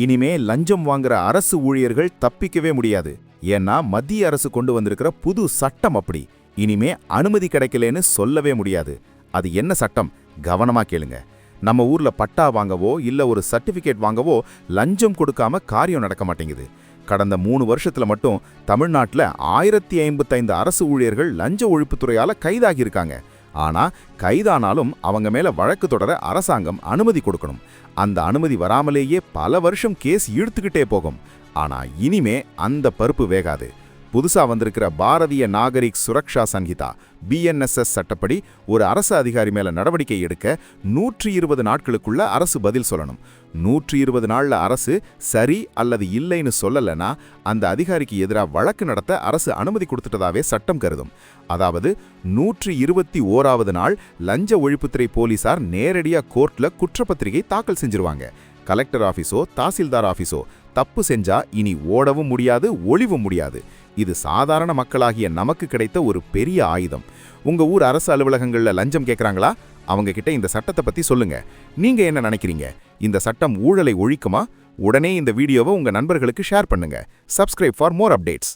இனிமே லஞ்சம் வாங்குற அரசு ஊழியர்கள் தப்பிக்கவே முடியாது. ஏன்னா மத்திய அரசு கொண்டு வந்திருக்கிற புது சட்டம் அப்படி. இனிமே அனுமதி கிடைக்கலன்னு சொல்லவே முடியாது. அது என்ன சட்டம்? கவனமா கேளுங்க. நம்ம ஊர்ல பட்டா வாங்கவோ இல்ல ஒரு சர்டிபிகேட் வாங்கவோ லஞ்சம் கொடுக்காம காரியம் நடக்க மாட்டேங்குது. கடந்த மூணு வருஷத்துல மட்டும் தமிழ்நாட்டில் ஆயிரத்தி ஐம்பத்தைந்து அரசு ஊழியர்கள் லஞ்ச ஒழிப்புத்துறையால கைதாகியிருக்காங்க ஆனா கைதானாலும் அவங்க மேல வழக்கு தொடர அரசாங்கம் அனுமதி கொடுக்கணும். அந்த அனுமதி வராமலேயே பல வருஷம் கேஸ் இழுத்துக்கிட்டே போகும். ஆனா இனிமே அந்த பருப்பு வேகாது. புதுசா வந்திருக்கிற பாரதிய நாகரிக் சுரக்ஷா சன்ஹிதா பிஎன்எஸ்எஸ் சட்டப்படி ஒரு அரசு அதிகாரி மேல நடவடிக்கை எடுக்க நூற்றி இருபது நாட்களுக்குள்ள அரசு பதில் சொல்லணும். நூற்றி இருபது நாள்ல அரசு சரி அல்லது இல்லைன்னு சொல்லலைன்னா அந்த அதிகாரிக்கு எதிராக வழக்கு நடத்த அரசு அனுமதி கொடுத்துட்டதாவே சட்டம் கருதும். அதாவது நூற்றி இருபத்தி ஓராவது நாள் லஞ்ச ஒழிப்புத்துறை போலீசார் நேரடியாக கோர்ட்ல குற்றப்பத்திரிகை தாக்கல் செஞ்சிருவாங்க. கலெக்டர் ஆஃபீஸோ தாசில்தார் ஆஃபீஸோ தப்பு செஞ்சா இனி ஓடவும் முடியாது ஒளிவும் முடியாது. இது சாதாரண மக்களாகிய நமக்கு கிடைத்த ஒரு பெரிய ஆயுதம். உங்க ஊர் அரசு அலுவலகங்களில் லஞ்சம் கேட்குறாங்களா அவங்க கிட்ட இந்த சட்டத்தை பத்தி சொல்லுங்க. நீங்க என்ன நினைக்கிறீங்க? இந்த சட்டம் ஊழலை ஒழிக்குமா? உடனே இந்த வீடியோவை உங்க நண்பர்களுக்கு ஷேர் பண்ணுங்க. Subscribe for more updates.